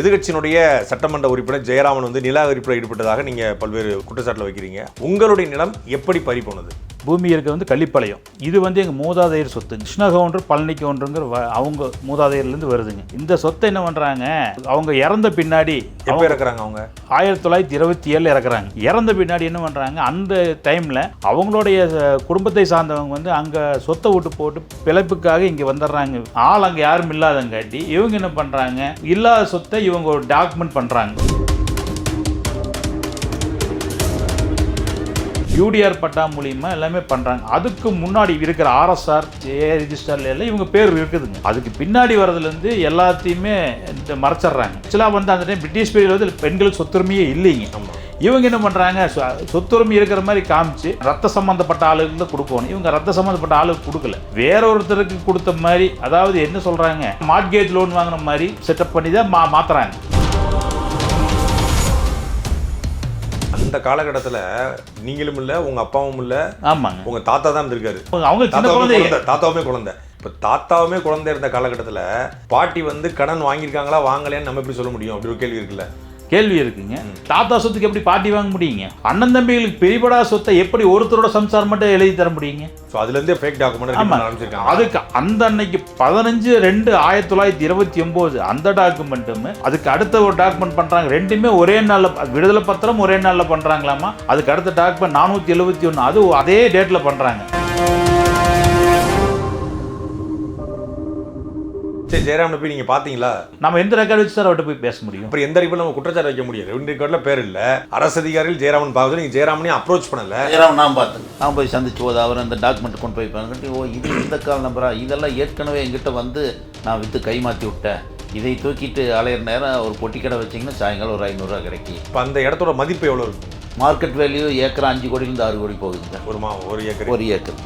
எதிர்கட்சியினுடைய சட்டமன்ற உறுப்பினர் ஜெயராமன் வந்து நிராகரிப்பில் ஈடுபட்டதாக நீங்க பல்வேறு குற்றச்சாட்டில் வைக்கிறீங்க. உங்களுடைய நிலம் எப்படி பறி போனது? பூமி இருக்கிறது வந்து கள்ளிப்பாளையம். இது வந்து எங்கள் மூதாதையர் சொத்து. கிருஷ்ணகவுண்டர் பழனி கவுண்டருங்கிற வ- அவங்க மூதாதையர்லேருந்து வருதுங்க. இந்த சொத்தை என்ன பண்ணுறாங்க அவங்க இறந்த பின்னாடி எப்போ இருக்கிறாங்க அவங்க? ஆயிரத்தி தொள்ளாயிரத்தி இருபத்தி ஏழில் இறக்குறாங்க. இறந்த பின்னாடி என்ன பண்ணுறாங்க அந்த டைமில் அவங்களுடைய குடும்பத்தை சார்ந்தவங்க வந்து அங்கே சொத்தை விட்டு போட்டு பிழைப்புக்காக இங்கே வந்துடுறாங்க. ஆள் அங்கே யாரும் இல்லாதங்காட்டி இவங்க என்ன பண்ணுறாங்க இல்லாத சொத்தை இவங்க ஒரு டாக்குமெண்ட் பண்ணுறாங்க யூடிஆர் பட்டா மூலியமா எல்லாமே பண்ணுறாங்க அதுக்கு முன்னாடி இருக்கிற ஆர்எஸ்ஆர் ஏ ரிஜிஸ்டர்ல எல்லாம் இவங்க பேர் இருக்குதுங்க. அதுக்கு பின்னாடி வர்றதுலேருந்து எல்லாத்தையுமே இந்த மறைச்சிடுறாங்க. ஆக்சுவலாக வந்து அந்த டைம் பிரிட்டிஷ் பீரியட் வந்து பெண்களுக்கு சொத்துரிமையே இல்லைங்க. இவங்க என்ன பண்ணுறாங்க சொத்துரிமை இருக்கிற மாதிரி காமிச்சு ரத்த சம்மந்தப்பட்ட ஆளுகளுக்கு தான் கொடுக்கணும். இவங்க ரத்த சம்மந்தப்பட்ட ஆளுக்கு கொடுக்கல. வேற ஒருத்தருக்கு கொடுத்த மாதிரி அதாவது என்ன சொல்கிறாங்க மார்ட்கேஜ் லோன் வாங்கின மாதிரி செட்டப் பண்ணி தான் மா மாற்றுறாங்க அந்த காலகட்டத்தில் நீங்களும் இல்லை உங்க அப்பாவும் இல்லை ஆமாங்க. உங்க தாத்தா தான் இருந்திருக்காரு. அவங்க குழந்தை தாத்தாவுமே குழந்தை. இப்போ தாத்தாவுமே குழந்தை இருந்த காலகட்டத்தில் பாட்டி வந்து கடன் வாங்கியிருக்காங்களா வாங்கலையான்னு நம்ம எப்படி சொல்ல முடியும்? அப்படி ஒரு கேள்வி இருக்குல்ல. கேள்வி இருக்குங்க. தாத்தா சொத்துக்கு எப்படி பாட்டி வாங்க முடியுங்க? அண்ணன் தம்பிகளுக்கு பெரியபடா சொத்தை எப்படி ஒருத்தரோட சம்சாரம் மட்டும் எழுதி தர முடியுங்க? ஸோ அதுலேருந்தே ஃபேக் டாக்குமெண்ட் ஆமா. ஆரம்பிச்சிருக்காங்க அதுக்கு அந்த அன்னைக்கு பதினஞ்சு ரெண்டு ஆயிரத்தி தொள்ளாயிரத்தி இருபத்தி ஒன்பது அந்த டாக்குமெண்ட்டுமே அதுக்கு அடுத்த ஒரு டாக்குமெண்ட் பண்றாங்க. ரெண்டுமே ஒரே நாள்ல விடுதலை பத்திரம் ஒரே நாள்ல பண்றாங்களாமா? அதுக்கு அடுத்த டாக்குமெண்ட் நானூத்தி எழுபத்தி ஒன்று அது அதே டேட்ல பண்றாங்க. சரி ஜெயராமனை போய் நீங்கள் பார்த்தீங்களா நம்ம எந்த ரெக்கார்டு வச்சு சார் அவர்கிட்ட போய் பேச முடியும்? அப்புறம் எந்த அறிவிப்பில் நம்ம குற்றச்சாட்டு வைக்க முடியாது? ரெண்டு ரெக்கார்டில் பேர் இல்லை. அரசு அதிகாரிகள் ஜெயராமன் பார்த்து நீங்கள் ஜெயராமனையும் அப்ரோச் பண்ணல. ஜெயராம் நான் பார்த்தேன். நான் போய் சந்திச்சு போது அவர் அந்த டாக்குமெண்ட் கொண்டு போய் பாருங்கட்டு ஓ இது இந்த கால் நம்பரா? இதெல்லாம் ஏற்கனவே எங்கிட்ட வந்து நான் விற்று கைமாற்றி விட்டேன். இதை தூக்கிட்டு அலையிற நேரம் ஒரு பொட்டி கடை வச்சிங்கன்னா சாயங்காலம் ஒரு ஐநூறுரூவா கிடைக்கி இப்போ அந்த இடத்தோட மதிப்பு எவ்வளோ இருக்கும் மார்க்கெட் வேல்யூ ஏக்கர் அஞ்சு கோடியிலேருந்து ஆறு கோடி போகுதுங்க. ஒரு மா ஒரு ஏக்கர். ஒரு ஏக்கர்.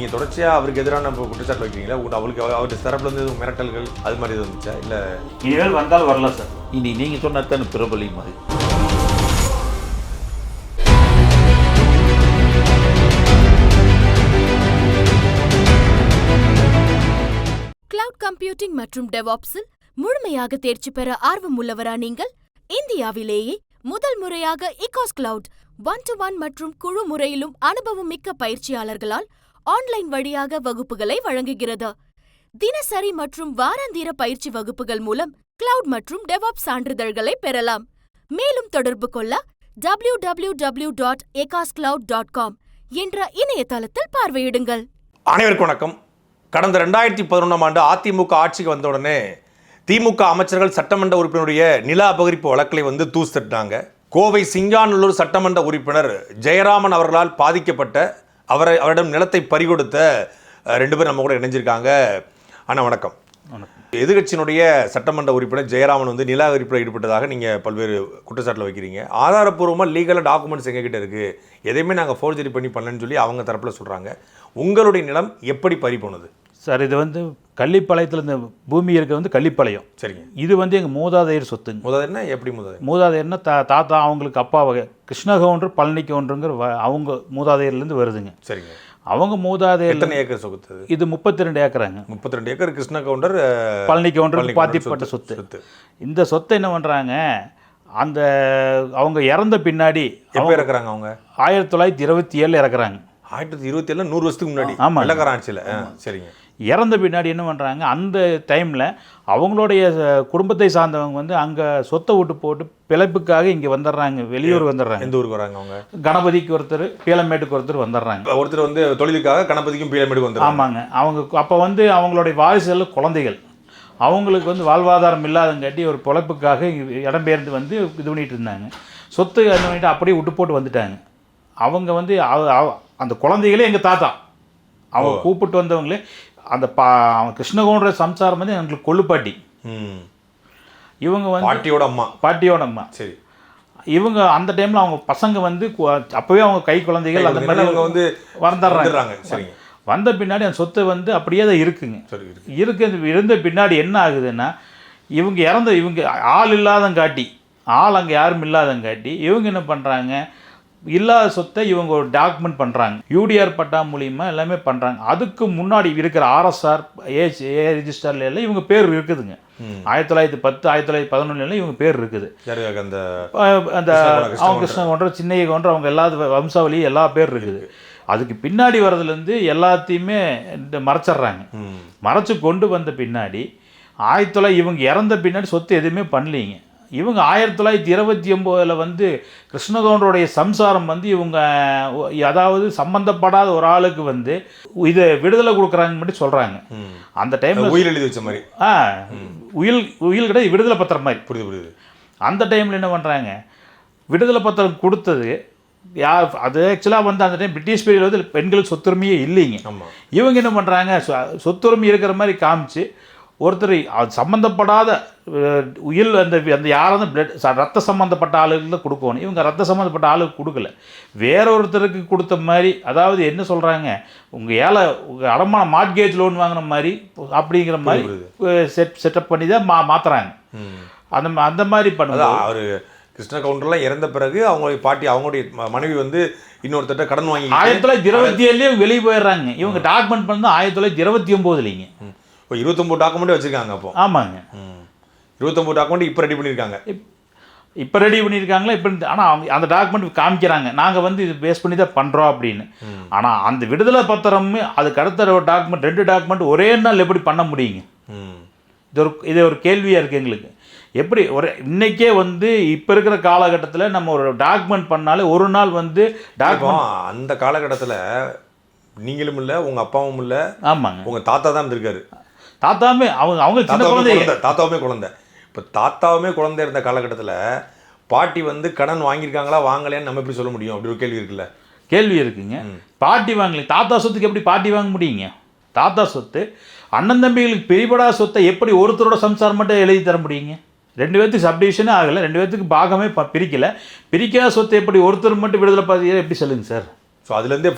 நீங்கள் தொடர்ச்சியாக அவருக்கு எதிரான குற்றச்சாட்டு வைக்கிறீங்களா அவருக்கு அவருடைய தரப்புல இருந்து எதுவும் மிரட்டல்கள் அது மாதிரி எதுவும் வந்துச்சா? இல்லை இனிமேல் வந்தாலும் வரல சார். இனி நீங்கள் சொன்னா தானே பிரபலி மாதிரி. கிளவுட் கம்ப்யூட்டிங் மற்றும் டெவாப்ஸில் முழுமையாக தேர்ச்சி பெற ஆர்வம் உள்ளவரா நீங்கள்? இந்தியாவிலேயே முதல் முறையாக இகாஸ் கிளவுட் ஒன் டு ஒன் மற்றும் குழு முறையிலும் அனுபவம் மிக்க பயிற்சியாளர்களால் ஆன்லைன் வழியாக வகுப்புகளை வழங்குகிறது. தினசரி மற்றும் வாராந்திர பயிற்சி வகுப்புகள் மூலம் கிளவுட் மற்றும் டெவாப் சான்றிதழ்களை பெறலாம். மேலும் தொடர்பு கொள்ள W W W dot dot com என்ற இணையதளத்தில் பார்வையிடுங்கள். அனைவருக்கும் வணக்கம். கடந்த ரெண்டாயிரத்தி பதினொன்றாம் ஆண்டு அதிமுக ஆட்சிக்கு வந்தவுடனே திமுக அமைச்சர்கள் சட்டமன்ற உறுப்பினருடைய நில அபகரிப்பு வழக்கை வந்து தூசிட்டாங்க. கோவை சிங்காநல்லூர் சட்டமன்ற உறுப்பினர் ஜெயராமன் அவர்களால் பாதிக்கப்பட்ட அவரை அவரிடம் நிலத்தை பறிகொடுத்த ரெண்டு பேர் நம்ம கூட இணைஞ்சிருக்காங்க. அண்ணா வணக்கம். எதிர்கட்சியினுடைய சட்டமன்ற உறுப்பினர் ஜெயராமன் வந்து நிராகரிப்பில் ஈடுபட்டதாக நீங்கள் பல்வேறு குற்றச்சாட்டில் வைக்கிறீங்க. ஆதாரப்பூர்வமாக லீகலாக டாக்குமெண்ட்ஸ் எங்ககிட்ட இருக்குது எதையுமே நாங்கள் ஃபோர்ஜரி பண்ணி பண்ணலன்னு சொல்லி அவங்க தரப்பில் சொல்கிறாங்க உங்களுடைய நிலம் எப்படி பறி போனது? சார் இது வந்து கள்ளிப்பாளையத்தில் இந்த பூமி இருக்கிறது வந்து கள்ளிப்பாளையம். சரிங்க. இது வந்து எங்கள் மூதாதையர் சொத்துங்க. முதல் என்ன எப்படி முதல் மூதாதையர்னா தா தாத்தா அவங்களுக்கு அப்பா வகை கிருஷ்ணகவுண்டர் பழனி கவுண்டருங்கிற வ- அவங்க மூதாதையர்லேருந்து வருதுங்க. சரிங்க. அவங்க மூதாதையர் எத்தனை ஏக்கர் சொகுத்தது இது முப்பத்தி ரெண்டு ஏக்கராங்க. முப்பத்தி ரெண்டு ஏக்கர் கிருஷ்ண கவுண்டர் அஹ், பழனி கவுண்டருக்கு பழனி பாத்திப்பட்ட சொத்து சொத்து. இந்த சொத்தை என்ன பண்ணுறாங்க அந்த அவங்க இறந்த பின்னாடி எப்போ இறக்குறாங்க அவங்க? ஆயிரத்தி தொள்ளாயிரத்தி இருபத்தி ஏழில் இறக்குறாங்க. ஆயிரத்தி தொள்ளாயிரத்தி இருபத்தி ஏழுல நூறு வருஷத்துக்கு முன்னாடி. ஆமாங்க. வெள்ளக்கார ஆட்சியில். சரிங்க. இறந்த பின்னாடி என்ன பண்ணுறாங்க அந்த டைமில் அவங்களுடைய குடும்பத்தை சார்ந்தவங்க வந்து அங்கே சொத்தை விட்டு போட்டு பிழைப்புக்காக இங்கே வந்துடுறாங்க வெளியூர் வந்துடுறாங்க. எந்த ஊருக்கு வராங்க அவங்க? கணபதிக்கு ஒருத்தர் பீளமேட்டுக்கு ஒருத்தர் வந்துடுறாங்க. ஒருத்தர் வந்து தொழிலுக்காக கணபதிக்கும் பீலமேடுக்கு வந்துருக்காங்க ஆமாங்க. அவங்க அப்போ வந்து அவங்களுடைய வாரிசுகள் குழந்தைகள். அவங்களுக்கு வந்து வாழ்வாதாரம் இல்லாதங்காட்டி ஒரு பொழப்புக்காக இடம்பெயர்ந்து வந்து இது பண்ணிட்டு இருந்தாங்க. சொத்து என்ன பண்ணிட்டு அப்படியே விட்டு போட்டு வந்துட்டாங்க. அவங்க வந்து அந்த குழந்தைகளே எங்கள் தாத்தா. அவங்க கூப்பிட்டு வந்தவங்களே அந்த பா அவன் கிருஷ்ணகோன்ற சம்சாரம் வந்து எங்களுக்கு கொள்ளுப்பாட்டி. இவங்க வந்து பாட்டியோட அம்மா. பாட்டியோட அம்மா. சரி. இவங்க அந்த டைமில் அவங்க பசங்க வந்து அப்போவே அவங்க கை குழந்தைகள் அந்த மாதிரி அவங்க வந்து வந்துடுறாங்க. சரிங்க. வந்த பின்னாடி அந்த சொத்து வந்து அப்படியே தான் இருக்குங்க. சரி இருக்கு. இருக்கு இருந்த பின்னாடி என்ன ஆகுதுன்னா இவங்க இறந்த இவங்க ஆள் இல்லாதங்காட்டி ஆள் அங்கே யாரும் இல்லாதங்காட்டி இவங்க என்ன பண்ணுறாங்க இல்லாத சொத்தை இவங்க ஒரு டாக்குமெண்ட் பண்ணுறாங்க யூடிஆர் பட்டா மூலியமா எல்லாமே பண்ணுறாங்க அதுக்கு முன்னாடி இருக்கிற ஆர்எஸ்ஆர் ஏ ஏ ரிஜிஸ்டர்ல எல்லாம் இவங்க பேர் இருக்குதுங்க. ஆயிரத்தி தொள்ளாயிரத்தி பத்து ஆயிரத்தி தொள்ளாயிரத்தி பதினொன்றுல இவங்க பேர் இருக்குது. அந்த அந்த அவங்க கிருஷ்ண கொன்ற சின்னைய கொன்ற அவங்க எல்லா வம்சாவளி எல்லா பேர் இருக்குது. அதுக்கு பின்னாடி வர்றதுலேருந்து எல்லாத்தையுமே இந்த மறைச்சிட்றாங்க. மறைச்சு கொண்டு வந்த பின்னாடி ஆயிரத்தி தொள்ளாயிரத்தி இவங்க இறந்த பின்னாடி சொத்து எதுவுமே பண்ணலீங்க. இவங்க ஆயிரத்தி தொள்ளாயிரத்தி இருபத்தி ஒம்போதில் வந்து கிருஷ்ணகவுண்டருடைய சம்சாரம் வந்து இவங்க அதாவது சம்பந்தப்படாத ஒரு ஆளுக்கு வந்து இதை விடுதலை கொடுக்குறாங்கன்னு மட்டும் சொல்கிறாங்க. அந்த டைமில் உயிர் எழுதி வச்ச மாதிரி. ஆ உயில் உயில் கிடையாது விடுதலை பத்திரம் மாதிரி. புரியுது புரியுது. அந்த டைமில் என்ன பண்ணுறாங்க விடுதலை பத்திரம் கொடுத்தது யார் அது ஆக்சுவலாக வந்து அந்த டைம் பிரிட்டிஷ் பீரியட் வந்து பெண்களுக்கு சொத்துரிமையே இல்லைங்க. இவங்க என்ன பண்ணுறாங்க சொத்துரிமை இருக்கிற மாதிரி காமிச்சு ஒருத்தர் அது சம்மந்தப்படாத உயில் அந்த அந்த யாராவது பிளட் ரத்த சம்மந்தப்பட்ட ஆளுகளுக்கு தான் கொடுக்கணும். இவங்க ரத்த சம்மந்தப்பட்ட ஆளுக்கு கொடுக்கல. வேற ஒருத்தருக்கு கொடுத்த மாதிரி அதாவது என்ன சொல்கிறாங்க உங்கள் ஏழை உங்கள் அடமான மார்ட்கேஜ் லோன் வாங்கின மாதிரி அப்படிங்கிற மாதிரி செட் செட்டப் பண்ணி தான் மா மாற்றுறாங்க. அந்த அந்த மாதிரி பண்ணுறது அவரு கிருஷ்ண கவுண்டர்லாம் இறந்த பிறகு அவங்களுடைய பாட்டி அவங்களுடைய மனைவி வந்து இன்னொருத்தட்ட கடன் வாங்கி ஆயிரத்தி தொள்ளாயிரத்தி இருபத்தி ஏழுலேயே வெளியே போயிடுறாங்க. இவங்க டாக்குமெண்ட் பண்ணது ஆயிரத்தி தொள்ளாயிரத்தி இருபத்தி ஒம்போதுலிங்க இப்போ இருபத்தொம்பது டாக்குமெண்ட் வச்சிருக்காங்க அப்போ. ஆமாங்க. ம். இருபத்தொம்பது டாக்குமெண்ட் இப்போ ரெடி பண்ணியிருக்காங்க இப்போ ரெடி பண்ணியிருக்காங்களா இப்போ ஆனால் அவங்க அந்த டாக்குமெண்ட் காமிக்கிறாங்க. நாங்கள் வந்து இது பேஸ் பண்ணி தான் பண்ணுறோம் அப்படின்னு. ஆனால் அந்த விடுதலை பத்திரம் அதுக்கு அடுத்த ஒரு டாக்குமெண்ட் ரெண்டு டாக்குமெண்ட் ஒரே நாள் எப்படி பண்ண முடியுங்க. இது ஒரு இது ஒரு கேள்வியாக இருக்குது எங்களுக்கு. எப்படி ஒரு இன்னைக்கே வந்து இப்போ இருக்கிற காலகட்டத்தில் நம்ம ஒரு டாக்குமெண்ட் பண்ணாலே ஒரு நாள் வந்து டாக்குமெண்ட் அந்த காலகட்டத்தில் நீங்களும் இல்லை உங்க அப்பாவும் இல்லை ஆமாங்க. உங்க தாத்தா தான் இருந்திருக்காரு. தாத்தாமே அவங்க அவங்க சின்ன தாத்தாவுமே குழந்தை தாத்தாவுமே குழந்தை. இப்போ தாத்தாவுமே குழந்தை இருந்த காலகட்டத்தில் பாட்டி வந்து கடன் வாங்கியிருக்காங்களா வாங்கலையான்னு நம்ம எப்படி சொல்ல முடியும்? அப்படி ஒரு கேள்வி இருக்குல்ல? கேள்வி இருக்குங்க. பாட்டி வாங்கல. தாத்தா சொத்துக்கு எப்படி பாட்டி வாங்க முடியுங்க? தாத்தா சொத்து அண்ணன் தம்பிகளுக்கு பிரிபடா சொத்தை எப்படி ஒருத்தரோட சம்சாரம் மட்டும் எழுதி தர முடியுங்க? ரெண்டு பேர்த்துக்கு சப்டிவிஷனே ஆகலை ரெண்டு பேர்த்துக்கு பாகமே ப பிரிக்கல. பிரிக்காத சொத்தை எப்படி ஒருத்தர் மட்டும் விடுதலை பாதியாக எப்படி சொல்லுங்க சார்? ஸோ அதுலேருந்தே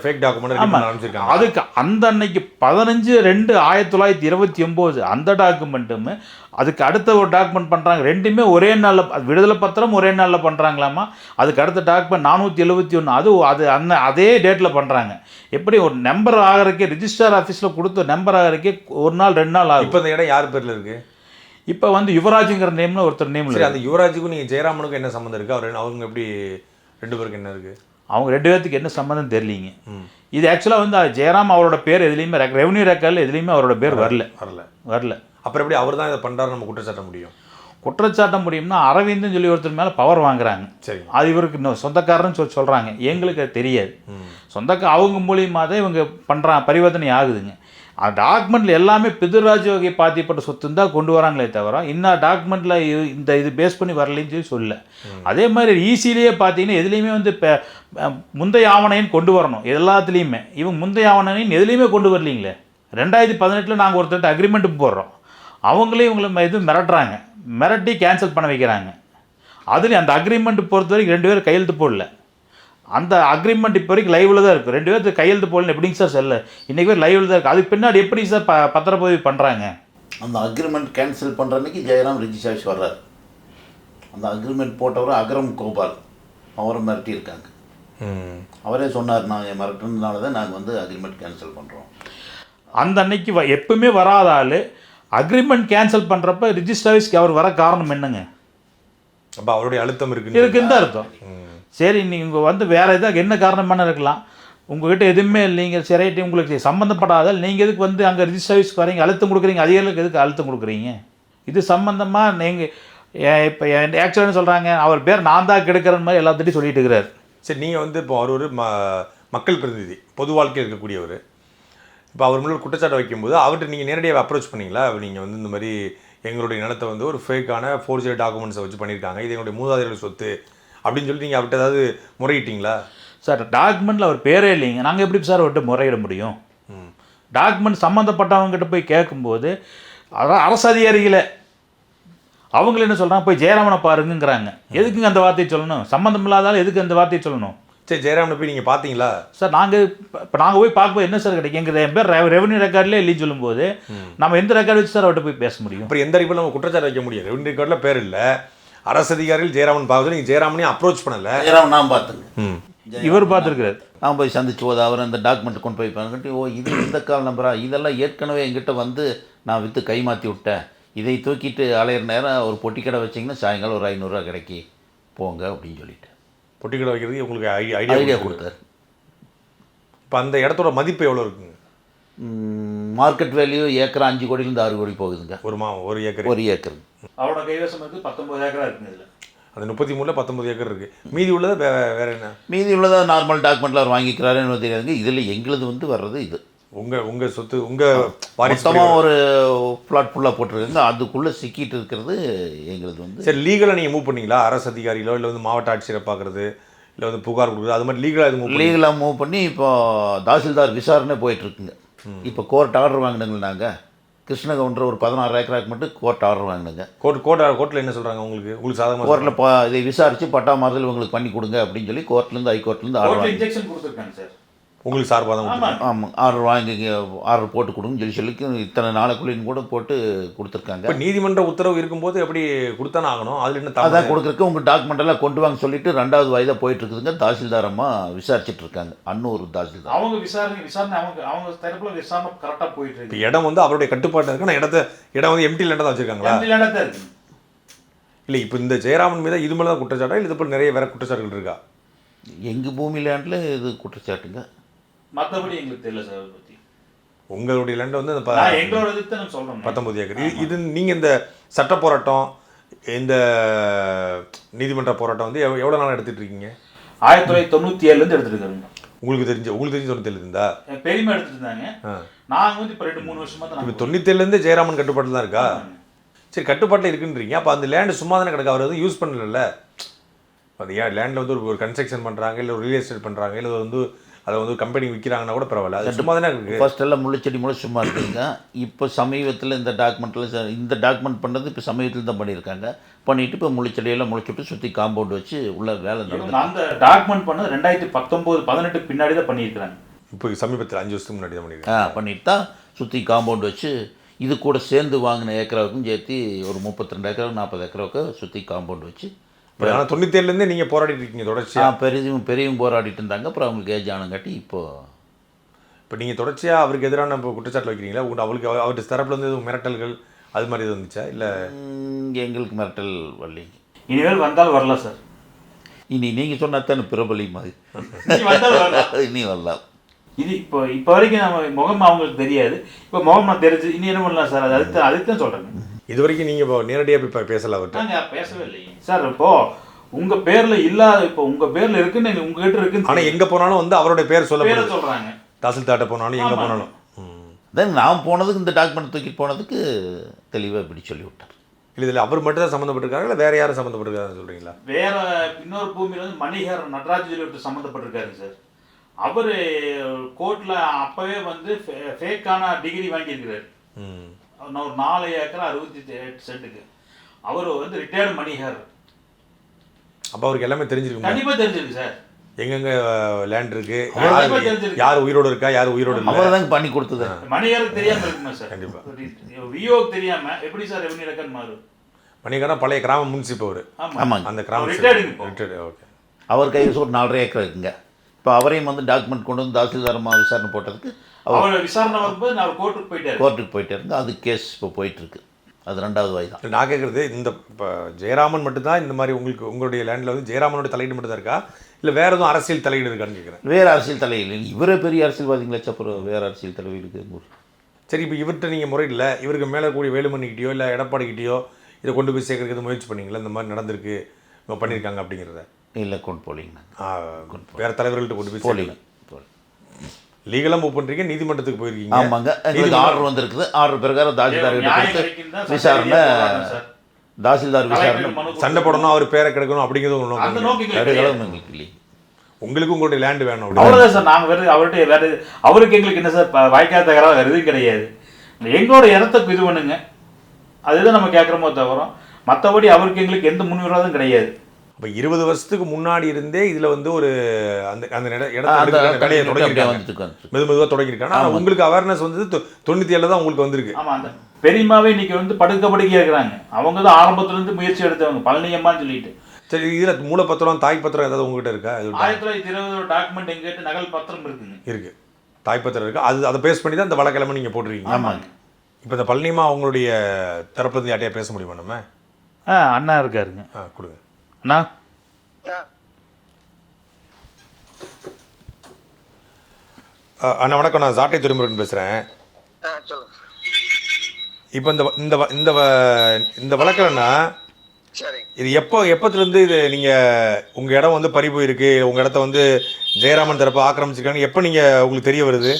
ஃபேக் டாக்குமெண்ட் ஆரம்பிச்சிருக்காங்க அதுக்கு அந்த அன்னைக்கு பதினஞ்சு ரெண்டு ஆயிரத்தி தொள்ளாயிரத்தி இருபத்தி ஒம்பது அந்த டாக்குமெண்ட்டுமே அதுக்கு அடுத்த ஒரு டாக்குமெண்ட் பண்ணுறாங்க ரெண்டுமே ஒரே நாளில் விடுதலை பத்திரம் ஒரே நாளில் பண்ணுறாங்களாமா அதுக்கு அடுத்த டாக்குமெண்ட் நானூற்றி எழுபத்தி ஒன்று அது அது அந்த அதே டேட்டில் பண்ணுறாங்க எப்படி ஒரு நம்பர் ஆகிறதுக்கே ரிஜிஸ்டர் ஆஃபீஸில் கொடுத்த நம்பர் ஆகிறதுக்கே ஒரு நாள் ரெண்டு நாள் ஆகும். இப்போ இந்த இடம் யார் பேர்ல இருக்கு? இப்போ வந்து யுவராஜுங்கிற நேம்னு ஒருத்தர் சரி அந்த யுவராஜுக்கும் நீங்கள் ஜெயராமனுக்கும் என்ன சம்மந்தம் இருக்கு? அவர் அவங்க எப்படி ரெண்டு பேருக்கு என்ன இருக்கு? அவங்க ரெண்டு பேர்த்துக்கு என்ன சம்மந்தம் தெரியலீங்க. இது ஆக்சுவலாக வந்து ஜெயராம் அவரோட பேர் எதுலேயுமே ரெவன்யூ ரெக்கார்டில் எதுலேயுமே அவரோட பேர் வரல வரல. வரல. அப்புறம் எப்படி அவர் தான் இதை பண்ணுறாரு நம்ம குற்றச்சாட்ட முடியும்? குற்றச்சாட்ட முடியும்னா அரவிந்தன் சொல்லி ஒருத்தர் மேலே பவர் வாங்குறாங்க. சரி. அது இவருக்கு இன்னும் சொந்தக்காரன்னு சொல்லி சொல்கிறாங்க எங்களுக்கு அது தெரியாது. சொந்தக்க அவங்க மூலியமாக தான் இவங்க பண்ணுறாங்க பரிவர்த்தனை ஆகுதுங்க. அந்த டாக்குமெண்ட்டில் எல்லாமே பிதுராஜ் வகை பாத்தியப்பட்ட சொத்து தான் கொண்டு வராங்களே தவிர இன்னும் டாக்குமெண்ட்டில் இந்த இது பேஸ் பண்ணி வரலைன்னு சொல்லி சொல்ல அதே மாதிரி ஈஸிலேயே பார்த்தீங்கன்னா எதுலேயுமே வந்து முந்தைய ஆவணைன்னு கொண்டு வரணும். எல்லாத்துலேயுமே. இவங்க முந்தைய ஆவணைன்னு எதுலேயுமே கொண்டு வரலீங்களே? ரெண்டாயிரத்தி பதினெட்டில் நாங்கள் ஒருத்தர்கிட்ட அக்ரிமெண்ட் போடுறோம். அவங்களே இவங்களை இது மிரட்டுறாங்க. மிரட்டி கேன்சல் பண்ண வைக்கிறாங்க. அதுலேயும் அந்த அக்ரிமெண்ட் பொறுத்த வரைக்கும் ரெண்டு பேரும் கையெழுத்து போடல. அந்த அக்ரிமெண்ட் இப்போ வரைக்கும் லைவில் தான் இருக்குது ரெண்டு பேருக்கு கையெழுத்து போடல எப்படிங்க சார் செல்ல? இன்றைக்கி பேர் லைவில் தான் இருக்குது அதுக்கு பின்னாடி எப்படி சார் ப பத்திரப்பதிவு பண்ணுறாங்க அந்த அக்ரிமெண்ட் கேன்சல் பண்ணுற அன்னைக்கு ஜெயராம் ரிஜிஸ்டாஃபீஸ் வர்றார். அந்த அக்ரிமெண்ட் போட்டவர் அகரம் கோபால். அவரை மிரட்டியிருக்காங்க. ம். அவரே சொன்னார் நான் மிரட்டுனதுனால தான் நாங்கள் வந்து அக்ரிமெண்ட் கேன்சல் பண்ணுறோம் அந்த அன்னைக்கு வ எப்பவுமே வராத ஆள். அக்ரிமெண்ட் கேன்சல் பண்ணுறப்ப ரிஜிஸ்டர் ஆஃபீஸ்க்கு அவர் வர காரணம் என்னங்க? அப்போ அவருடைய அழுத்தம் இருக்கு இருக்குன்னு தான் அர்த்தம். சரி நீங்கள் வந்து வேறு எதாவது என்ன காரணமான இருக்கலாம். உங்கள்கிட்ட எதுவுமே இல்லைங்க சரி உங்களுக்கு சம்மந்தப்படாத நீங்கள் எதுக்கு வந்து அங்கே ரிஜிஸ்டர் ஆஃபீஸ்க்கு வரீங்க? அழுத்தம் கொடுக்குறீங்க அதிகாரிகளுக்கு எதுக்கு அழுத்தம் கொடுக்குறீங்க? இது சம்மந்தமாக நீங்கள் இப்போ ஆக்சுவலாக சொல்கிறாங்க அவர் பேர் நான் தான் கெடுக்கிற மாதிரி எல்லாத்திட்டையும் சொல்லிட்டு இருக்கிறார். சரி நீங்கள் வந்து இப்போ அவர் ஒரு ம மக்கள் பிரதிநிதி பொது வாழ்க்கையில் இருக்கக்கூடியவர். இப்போ அவர் முன்னாடி குற்றச்சாட்டு வைக்கும்போது அவர்கிட்ட நீங்கள் நேரடியாக அப்ரோச் பண்ணீங்களா? நீங்கள் வந்து இந்த மாதிரி எங்களுடைய நிலத்தை வந்து ஒரு ஃபேக்கான ஃபோர்ஜரி டாக்குமெண்ட்ஸை வச்சு பண்ணியிருக்காங்க. இது எங்களுடைய மூதாதையர்கள் சொத்து. அப்படின்னு சொல்லி நீங்கள் அவர்கிட்ட ஏதாவது முறையிட்டீங்களா? சார் டாக்குமெண்ட்டில் அவர் பேரே இல்லைங்க. நாங்கள் எப்படி சார் அவர்கிட்ட முறையிட முடியும்? டாக்குமெண்ட் சம்மந்தப்பட்டவங்ககிட்ட போய் கேட்கும்போது அதான் அரசு அதிகாரிகளை அவங்கள என்ன சொல்கிறாங்க போய் ஜெயராமனை பாருங்கங்கிறாங்க. எதுக்குங்க அந்த வார்த்தையை சொல்லணும்? சம்மந்தம் இல்லாதாலும் எதுக்கு அந்த வார்த்தையை சொல்லணும்? சரி ஜெயராமனை போய் நீங்கள் பார்த்தீங்களா சார் நாங்கள் இப்போ நாங்கள் போய் பார்க்கும்போது என்ன சார் கிடைக்கும்? எங்கள் என் பேர் ரெவன்யூ ரெக்கார்ட்லேயே இல்லைன்னு சொல்லும்போது நம்ம எந்த ரெக்கார்டு வச்சு சார் அவர்கிட்ட போய் பேச முடியும்? அப்புறம் எந்த அறிவிப்பில் நம்ம குற்றச்சாட்டு வைக்க முடியாது ரெண்டு ரெக்கார்டில் பேர் இல்லை. அரசு அதிகாரிகள் ஜெயராமன் பார்த்து நீங்கள் ஜெயராமனையும் அப்ரோச் பண்ணல. ஜெயராமன் நான் பார்த்தேங்க ம். இவர் பார்த்துருக்கிறார். நான் போய் சந்திச்சு போது அவர் அந்த டாக்குமெண்ட் கொண்டு போய் பாருங்கட்டு ஓ இது இந்த கால் நம்பரா? இதெல்லாம் ஏற்கனவே எங்கிட்ட வந்து நான் விற்று கைமாற்றி விட்டேன். இதை தூக்கிட்டு அலையிற நேரம் ஒரு பொட்டி கடை வச்சிங்கன்னா சாயங்காலம் ஒரு ஐநூறுரூவா கிடைக்கி போங்க அப்படின்னு சொல்லிட்டு பொட்டி கடை வைக்கிறதுக்கு உங்களுக்கு ஐடியா ஐடியா ஐடியா கொடுத்தாரு. கொடுத்தாரு இப்போ அந்த இடத்தோட மதிப்பு எவ்வளோ இருக்குங்க? மார்க்கெட் வேல்யூ ஏக்கரா அஞ்சு கோடியிலேருந்து ஆறு கோடி போகுதுங்க. ஒரு மா ஒரு ஏக்கர். ஒரு ஏக்கர். அவரோட கைவசம் வந்து பத்தொன்பது ஏக்கரா இருக்குங்க இதில். அந்த முப்பத்தி மூணில் பத்தொம்பது ஏக்கர் இருக்குது மீதி உள்ளது வே வேற என்ன? மீதி உள்ளதா நார்மல் டாக்குமெண்ட்டில் அவர் வாங்கிக்கிறாருன்னு தெரியாதுங்க. இதில் எங்களுது வந்து வர்றது இது. உங்கள் உங்கள் சொத்து உங்கள் மொத்தமாக ஒரு பிளாட் ஃபுல்லாக போட்டிருக்காங்க. அதுக்குள்ளே சிக்கிட்டு இருக்கிறது எங்களுது வந்து சரி லீகலாக நீங்கள் மூவ் பண்ணீங்களா? அரசு அதிகாரிகளோ இல்லை வந்து மாவட்ட ஆட்சியரை பார்க்குறது இல்லை வந்து புகார் கொடுக்குறது அது மாதிரி லீகலாக இது மூவ் லீகலாக மூவ் பண்ணி இப்போ தாசில்தார் விசாரணை போயிட்டுருக்குங்க இப்போ கோர்ட் ஆர்டர் வாங்கினுங்க நாங்கள் கிருஷ்ணகவுண்டர் ஒரு பதினாறு ஏக்கராக்கு மட்டும் கோர்ட் ஆர்டர் வாங்கினுங்க. கோர்ட் கோர்ட் கோர்ட்டில் என்ன சொல்கிறாங்க உங்களுக்கு? உங்களுக்கு சாதகமாக கோர்ட்டில் இதை விசாரித்து பட்டா மாறுதல் உங்களுக்கு பண்ணி கொடுங்க அப்படின்னு சொல்லி கோர்ட்லேருந்து ஹைகோர்ட்லேருந்து ஆர்டர் வாங்கி இன்ஜெக்ஷன் கொடுத்துருக்காங்க சார் உங்களுக்கு சார்பாக தான். ஆமாம். ஆர்டர் வாங்கி ஆர்டர் போட்டு சொல்லி சொல்லி இத்தனை நாளைக்குள்ளேயும் கூட போட்டு கொடுத்துருக்காங்க. இப்போ நீதிமன்ற உத்தரவு இருக்கும்போது எப்படி கொடுத்தானே ஆகணும்? அதில் என்ன அதான் கொடுக்குறக்கு உங்கள் டாக்குமெண்ட் எல்லாம் கொண்டு வாங்க சொல்லிட்டு ரெண்டாவது வயதாக போயிட்டு இருக்குதுங்க தாசில்தார் அம்மா விசாரிச்சுட்டு இருக்காங்க. அன்னூர் தாசில்தார். அவங்க விசாரணை விசாரணை அவங்க அவங்க தரப்புல விசாரணை கரெக்டாக போயிட்டு இப்போ இருக்கு இடம் வந்து அவருடைய கட்டுப்பாட்டில் இருக்கு. நான் இடத்த இடம் வந்து எம்டி லேண்டாக தான் வச்சுருக்காங்களா? எம்டி லேண்டாக தான் இருக்கு. இல்லை இப்போ இந்த ஜெயராமன் மீது இது மேலே தான் குற்றச்சாட்டா? இல்லை இது போல் நிறைய வேற குற்றச்சாட்டுகள் இருக்கா? எங்கள் பூமி லேண்டில் இது குற்றச்சாட்டுங்க. மற்றபடி எங்களுக்கு தெரியல சார் அதை பற்றி உங்களுடைய லேண்ட் வந்து எங்களோட இதுக்கு சொல்கிறோம் பத்தொன்பது ஏக்கர். இது- நீங்கள் இந்த சட்ட போராட்டம் இந்த நீதிமன்ற போராட்டம் வந்து எவ் எவ்வளோ நாள் எடுத்துட்டு இருக்கீங்க? ஆயிரத்தி தொள்ளாயிரத்தி தொண்ணூற்றி ஏழுலேருந்து எடுத்துருக்காங்க உங்களுக்கு தெரிஞ்ச உங்களுக்கு தெரிஞ்ச தொண்ணூத்தேழு இருந்தா? பெரியமா ஆ. நாங்கள் வந்து இப்போ ரெண்டு மூணு வருஷமா தான் இப்போ தொண்ணூத்தேழுலேருந்து ஜெயராமன் கட்டுப்பாட்டில் தான் இருக்கா? சரி கட்டுப்பாட்டில் இருக்குன்றீங்க. அப்போ அந்த லேண்டு சும்மா தானே கிடக்கு. அவர் எதுவும் யூஸ் பண்ணல அது ஏன் லேண்டில் வந்து ஒரு ஒரு கன்ஸ்ட்ரக்ஷன் பண்ணுறாங்க இல்லை ஒரு ரியல் எஸ்டேட் பண்ணுறாங்க இல்லை வந்து அதை வந்து கம்பெனி விற்கிறாங்கன்னா கூட பரவாயில்ல. அது சும்மா தானே இருக்கு. ஃபர்ஸ்ட் எல்லாம் முள்ளுச்செடி முழு சும்மா இருக்குதுங்க. இப்போ சமீபத்தில் இந்த டாக்குமெண்ட்டில் இந்த டாக்குமெண்ட் பண்ணது இப்போ சமீபத்தில் தான் பண்ணியிருக்காங்க. பண்ணிட்டு இப்போ முள்ளுச்செடியெல்லாம் முளைச்சுட்டு சுற்றி காம்பவுண்ட் வச்சு உள்ள வேலை இவங்க நடந்து அந்த டாக்குமெண்ட் பண்ணது ரெண்டாயிரத்தி பத்தொம்போது பதினெட்டுக்கு பின்னாடி தான் பண்ணியிருக்கிறாங்க. இப்போ சமீபத்தில் அஞ்சு வருஷத்துக்கு முன்னாடி தான் ஆ பண்ணியிருக்கேன் பண்ணிட்டு தான் சுற்றி காம்பவுண்ட் வச்சு இது கூட சேர்ந்து வாங்கின ஏக்கராவுக்கும் சேர்த்து ஒரு முப்பத்தி ரெண்டு ஏக்கராவுக்கு நாற்பது ஏக்கராவுக்கு சுற்றி காம்பவுண்ட் வச்சு ஆனால் தொண்ணூத்தேழுலேருந்தே நீங்கள் போராடிட்டு இருக்கீங்க தொடர்ச்சியாக பெரியவும் பெரியவும் போராடிட்டு இருந்தாங்க. அப்புறம் அவங்களுக்கு ஏஜ் ஆனங்காட்டி இப்போ இப்போ நீங்கள் தொடர்ச்சியாக அவருக்கு எதிரான இப்போ குற்றச்சாட்டு வைக்கிறீங்களா? உங்க அவருக்கு அவ- அவர்கிட்ட தரப்புல இருந்து எதுவும் மிரட்டல்கள் அது மாதிரி எதுவும் வந்துச்சா? இல்லை எங்களுக்கு மிரட்டல் வரலைங்க இனிமேல் வந்தால் வரலாம் சார் இனி நீங்கள் சொன்னா தானே பிரபலி மாதிரி இனி வரலாம் இனி வரலாம் இது இப்போ இப்போ வரைக்கும் நம்ம முகம் அவங்களுக்கு தெரியாது. இப்போ முகம் நான் தெரிஞ்சு இனி என்ன பண்ணலாம் சார் அது அதுக்கு அதுக்கு தான் சொல்கிறேங்க இது வரைக்கும் நீங்கள் இப்போ நேரடியாக போய் பேசல அவர்கிட்ட பேசவே இல்லைங்க சார் இப்போ உங்க பேர்ல இல்லாத இப்போ உங்க பேர்ல இருக்குன்னு உங்ககிட்ட இருக்குன்னு ஆனால் எங்கே போனாலும் வந்து அவருடைய பேர் பேரை சொல்லப்படுது சொல்றாங்க. தாசில்தார்ட்ட போனாலும் எங்கே. போனாலும். தென் நான் போனதுக்கு இந்த டாக்குமெண்ட் தூக்கிட்டு போனதுக்கு தெளிவாக இப்படி சொல்லி விட்டார் இல்லை இதில் அவர் மட்டும் தான் சம்மந்தப்பட்டிருக்காரு? இல்லை வேற யாரும் சம்மந்தப்பட்டிருக்காருன்னு சொல்கிறீங்களா வேற இன்னொரு பூமியில வந்து மணிகர் நடராஜ் சொல்லி ஒருத்தர் சம்மந்தப்பட்டிருக்காரு சார். அவர் கோர்ட்ல அப்பவே வந்து ஃபேக்கான டிகிரி வாங்கியிருக்கிறாரு. ம். நான் ஒரு நாலு ஏக்கர் அறுபத்தி எட்டு சென்ட்டுக்கு. அவர் வந்து ரிட்டையர்டு மணிகர். அப்போ அவருக்கு எல்லாமே தெரிஞ்சிருக்கும்? கண்டிப்பா தெரிஞ்சிருக்கு சார். எங்கெங்க லேண்ட் இருக்கு? யார் தெரிஞ்சிருக்கு. யார் உயிரோடு இருக்கா? யார் உயிரோடு இல்லை? அவர் தாங்க பண்ணி கொடுத்தது. மணிகருக்கு தெரியாம இருக்குமா சார்? கண்டிப்பா. விஓக்கு தெரியாம எப்படி சார் ரெவன்யூ ரெக்கார்ட் மாறும் மணிக்கான பழைய கிராம முன்சிப் அவர். ஆமா. ஆமாங்க. அந்த கிராம. Retired okay. அவர் கையில் ஒரு நாலரை ஏக்கர் இருக்குங்க. இப்போ அவரையும் வந்து டாக்குமெண்ட் கொண்டு வந்து தாசில்தாரமா விசாரணை போட்டதுக்கு அவர் விசாரணை வரும்போது நான் கோர்ட்டுக்கு போயிட்டாரு. கோர்ட்டுக்கு போயிட்டாருங்க அது கேஸ் இப்போ போயிட்டுருக்கு. அது ரெண்டாவது வாய் தான். நான் கேட்குறது இந்த இப்போ ஜெயராமன் மட்டும்தான் இந்த மாதிரி உங்களுக்கு உங்களுடைய லேண்டில் வந்து ஜெயராமனோட தலையீடு மட்டும் தான் இருக்கா? இல்லை வேற எதுவும் அரசியல் தலையீடு இருக்கான்னு கேட்குறேன் வேறு அரசியல் தலையில் இவரே பெரிய அரசியல்வாதிங்களாச்சு அப்புறம் வேறு அரசியல் தலைவர்களுக்கு சரி இப்போ இவர்கிட்ட நீங்கள் முறையில் இவருக்கு மேலே கூடிய வேலுமணிக்கிட்டயோ இல்லை எடப்பாடிக்கிட்டயோ இதை கொண்டு போய் சேர்க்கறதுக்கு முயற்சி பண்ணீங்களா? இந்த மாதிரி நடந்திருக்கு இவங்க பண்ணியிருக்காங்க அப்படிங்கிறத? இல்லை கொண்டு போலிங்கண்ணா வேற தலைவர்கள்ட்ட கொண்டு போய் போலிங்க போலி லீகலாக மூவ் பண்ணுறீங்க நீதிமன்றத்துக்கு போயிருக்கீங்க. ஆமாங்க. எங்களுக்கு ஆர்டர் வந்திருக்குது. ஆர்டர் பிரகாரம் தாசில்தார் கொடுத்து விசாரணை. தாசில்தார் விசாரணை. சண்டை போடணும் அவர் பேரை கிடைக்கணும் அப்படிங்கிறது நோக்கம் எங்களுக்கு இல்லைங்க உங்களுக்கு உங்களுடைய லேண்டு வேணும் அப்படி. அவ்வளவுதான் சார் நாங்க வேற அவர்கிட்ட வேற அவருக்கு எங்களுக்கு என்ன சார் வாய்க்கால் தகராறு வேற எதுவும் கிடையாது. எங்களோட இடத்துக்கு இது பண்ணுங்க. அதுதான் நம்ம கேட்குறோமோ தவிர மற்றபடி அவருக்கு எங்களுக்கு எந்த முன்விரோதம் கிடையாது. இப்போ இருபது வருஷத்துக்கு முன்னாடி இருந்தே இதில் வந்து ஒரு அந்த அந்த இட- இடத்த அந்த எடுக்கிற கடையை அப்படியே தொடங்கியிருக்காங்க. மெது மெதுவாக தொடங்கியிருக்காங்க. ஆனால் உங்களுக்கு அவேர்னஸ் வந்து தொ- தொண்ணூத்தி ஏழில் தான் உங்களுக்கு வந்திருக்கு. ஆமா அந்த பெரியம்மாவே இன்னைக்கு வந்து படுக்க படுக்கையாக இருக்கிறாங்க. அவங்க தான் ஆரம்பத்துலேருந்து முயற்சி எடுத்தவங்க. பழனியம்மான்னு சொல்லிட்டு. சரி இதில் மூலப்பத்திரம் தாய் பத்திரம் ஏதாவது உங்ககிட்ட இருக்கா? ஆயிரத்தி தொள்ளாயிரத்தி இருபது டாக்குமெண்ட் எங்கிட்ட நகல் பத்திரம் இருக்குங்க. இருக்கு. தாய் பத்திரம் இருக்கு. அது அதை பேஸ் பண்ணி தான் இந்த வழக்கிழமை நீங்கள் போட்டிருக்கீங்க. ஆமாங்க. இப்போ இந்த பழனிமா அவங்களுடைய தரப்புல இருந்து யார்ட்டையா பேச முடியுமா நம்ம? ஆ அண்ணா இருக்காருங்க. ஆ கொடுங்க. அண்ணா. அண்ணா வணக்கம் நான் சாட்டை துறைமுருகன் பேசுகிறேன் இப்போ இந்த வ- இந்த இந்த இந்த வழக்கில்னா சரிங்க இது எப்போ எப்பத்துலேருந்து இது நீங்கள் உங்கள் இடம் வந்து பறி போயிருக்கு? உங்கள் இடத்த வந்து ஜெயராமன் தரப்பு ஆக்கிரமிச்சிருக்காங்க? எப்போ நீங்கள் உங்களுக்கு தெரிய வருது?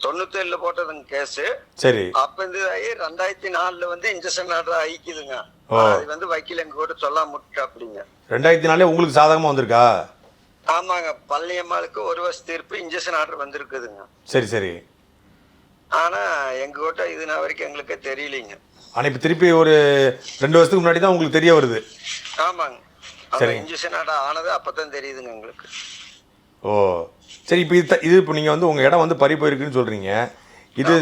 தொண்ணூத்தேழுல போட்டதுங்க கேஸ். சரி. அப்ப இந்த ஆகி ரெண்டாயிரத்தி நாலுல வந்து இன்ஜெக்ஷன் ஆர்டர் ஆயிக்குதுங்க. அது வந்து வக்கீல் எங்க கூட சொல்லாம விட்டு அப்படிங்க ரெண்டாயிரத்தி நாலே உங்களுக்கு சாதகமாக வந்திருக்கா? ஆமாங்க பழனியம்மாளுக்கு ஒரு வருஷ தீர்ப்பு இன்ஜெக்ஷன் ஆர்டர் வந்திருக்குதுங்க. சரி சரி. ஆனா எங்க கிட்ட இது நாள் வரைக்கும் எங்களுக்கு தெரியலீங்க. ஆனால் இப்போ திருப்பி ஒரு ரெண்டு வருஷத்துக்கு முன்னாடி தான் உங்களுக்கு தெரிய வருது. ஆமாங்க. சரிங்க. இன்ஜெக்ஷன் ஆர்டர் ஆனது அப்பதான் தெரியுதுங்க எங்களுக்கு. ஓ. சரி இப்போ இது இது இப்போ நீங்கள் வந்து உங்கள் இடம் வந்து பறி போயிருக்குன்னு சொல்கிறீங்க இது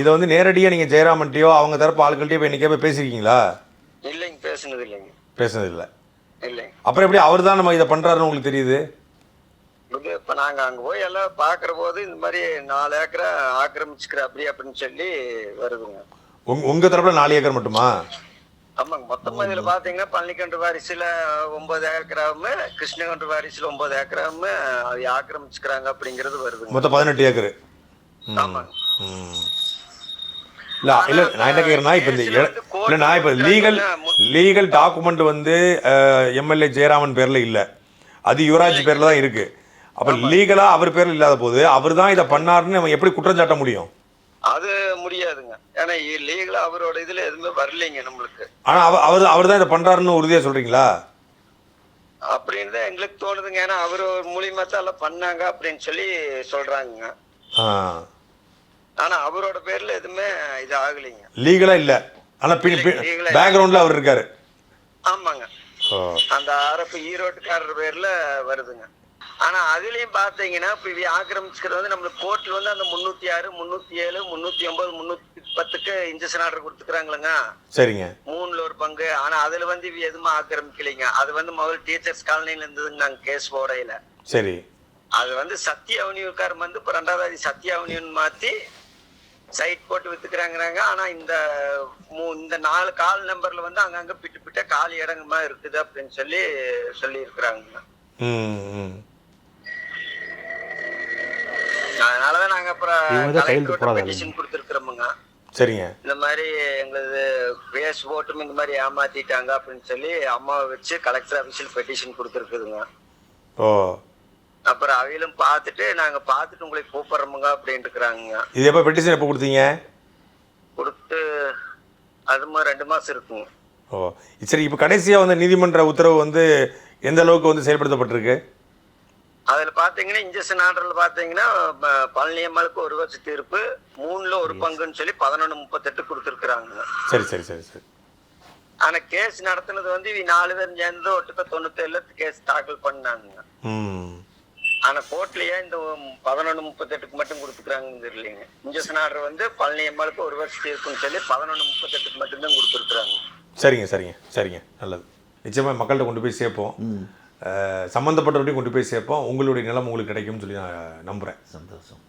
இதை வந்து நேரடியாக நீங்கள் ஜெயராமன்ட்டையோ அவங்க தரப்பு ஆட்கள்கிட்டயோ போய் இன்றைக்கே போய் பேசியிருக்கீங்களா பேசுனது இல்லைங்க பேசுனது இல்லை. இல்லைங்க அப்புறம் எப்படி அவர் தான் நம்ம இதை பண்ணுறாருன்னு உங்களுக்கு தெரியுது? இப்ப நாங்க அங்க போய் எல்லாம் பாக்குற போது இந்த மாதிரி நாலு ஏக்கரை ஆக்கிரமிச்சுக்கிற அப்படி அப்படின்னு சொல்லி வருதுங்க. உங் உங்கள் தரப்பில் நாலு ஏக்கர் மட்டுமா? ஆமாங்க. மொத்தமா இதுல பாத்தீங்கன்னா பழனிக்கன்று வாரிசுல ஒன்பது ஏக்கராவும் கிருஷ்ணகன்று வாரிசுல ஒன்பது ஏக்கராவும் அதை ஆக்கிரமிச்சுக்கிறாங்க அப்படிங்கிறது வருதுங்க. மொத்தம் பதினெட்டு ஏக்கர். ஆமாங்க. இல்லை இல்லை நான் என்ன கேட்குறேன்னா இப்போ இந்த இட- இல்லை நான் இப்போ லீகல் லீகல் டாக்குமெண்ட் வந்து எம்எல்ஏ ஜெயராமன் பேரில் இல்லை. அது யுவராஜ் பேரில் தான் இருக்குது அப்போ லீகலாக அவர் பேரில் இல்லாத போது அவர் தான் இதை பண்ணாருன்னு நம்ம எப்படி குற்றம் சாட்ட முடியும்? அது முடியாதுங்க. ஏன்னா லீகலா அவரோட இதுல எதுவுமே வரலைங்க நம்மளுக்கு. ஆனால் அவர் அவர் தான் இதை பண்ணுறாருன்னு உறுதியாக சொல்கிறீங்களா அப்படின்னு தான் எங்களுக்கு தோணுதுங்க. ஏன்னா அவர் மூலியமா தான் பண்ணாங்க அப்படின்னு சொல்லி சொல்றாங்க ஆனா அவரோட பேர்ல எதுவுமே இது ஆகலைங்க லீகலாக இல்லை. ஆனால் பேக்ரவுண்டில் அவர் இருக்காரு. ஆமாங்க. அந்த அரப்பு ஈரோட்டுக்காரர் பேர்ல வருதுங்க. ஆனா அதுலயும் பாத்தீங்கன்னா இப்ப இவ ஆக்கிரமிச்சுக்கிறது வந்து நம்மளுக்கு கோர்ட்ல வந்து அந்த முன்னூத்தி ஆறு முன்னூத்தி ஏழு முன்னூத்தி ஒன்பது முன்னூத்தி பத்துக்கு இன்ஜெக்ஷன் ஆர்டர் கொடுத்துக்கிறாங்களுங்க சரிங்க. மூணுல ஒரு பங்கு. ஆனா அதுல வந்து இவ எதுவுமே ஆக்கிரமிக்கலைங்க. அது வந்து முதல்ல டீச்சர்ஸ் காலனில இருந்ததுங்க நாங்க கேஸ் போடையில சரி. அது வந்து சத்யா அவனியூக்காரன் வந்து இப்ப ரெண்டாவது சத்யா அவனியூன் மாத்தி சைட் போட்டு வித்துக்கிறாங்கிறாங்க. ஆனா இந்த இந்த நாலு கால் நம்பர்ல வந்து அங்கங்க பிட்டு பிட்ட காலி இடங்கமா இருக்குது அப்படின்னு சொல்லி சொல்லி இருக்கிறாங்க அதனாலதான் நாங்க அப்புறம் பெட்டிஷன் கொடுத்துருக்குறோமுங்க. சரிங்க. இந்த மாதிரி எங்களது பேஸ் போட்டும் இந்த மாதிரி ஏமாத்திட்டாங்க அப்படின்னு சொல்லி அம்மாவை வச்சு கலெக்டர் ஆபீஸில் பெட்டிஷன் கொடுத்துருக்குதுங்க. ஓ. அப்புறம் அவையிலும் பார்த்துட்டு நாங்க பார்த்துட்டு உங்களை கூப்பிடுறோமுங்க அப்படின்னு இருக்கிறாங்க இது எப்போ பெட்டிஷன் எப்போ கொடுத்தீங்க? கொடுத்து அது மாதிரி ரெண்டு மாசம் இருக்குங்க. ஓ சரி இப்போ கடைசியாக வந்து நீதிமன்ற உத்தரவு வந்து எந்த அளவுக்கு வந்து செயல்படுத்தப்பட்டிருக்கு? அதுல பாத்தீங்கன்னா இன்ஜெக்ஷன் ஆர்டர்ல பாத்தீங்கன்னா ப- பழனியம்மாளுக்கு ஒரு வருஷ தீர்ப்பு மூணுல ஒரு பங்குன்னு சொல்லி பதினொன்னு முப்பத்தெட்டு கொடுத்துருக்குறாங்க. சரி சரி சரி சரி. ஆனா கேஸ் நடத்துனது வந்து நாலு பேர் சேர்ந்து ஒட்டுக்க தொண்ணூத்தேழுல கேஸ் தாக்கல் பண்ணாங்க ம். ஆனா கோர்ட்லயே இந்த பதினொன்னு முப்பத்தெட்டுக்கு மட்டும் கொடுத்துக்கிறாங்கன்னு தெரியலீங்க. இன்ஜெக்ஷன் ஆர்டர் வந்து பழனியம்மாளுக்கு ஒரு வருஷம் தீர்ப்புன்னு சொல்லி பதினொன்னு முப்பத்தெட்டுக்கு மட்டும்தான் கொடுத்துருக்குறாங்க. சரிங்க சரிங்க சரிங்க. நல்லது. நிச்சயமாக மக்கள்கிட்ட கொண்டு போய் சேர்ப்போம். சம்மந்தப்பட்டவர்கிட்டையும் கொண்டு போய் சேர்ப்போம். உங்களுடைய நிலம் உங்களுக்கு கிடைக்கும்னு சொல்லி நான் நம்புகிறேன் சந்தோஷம்.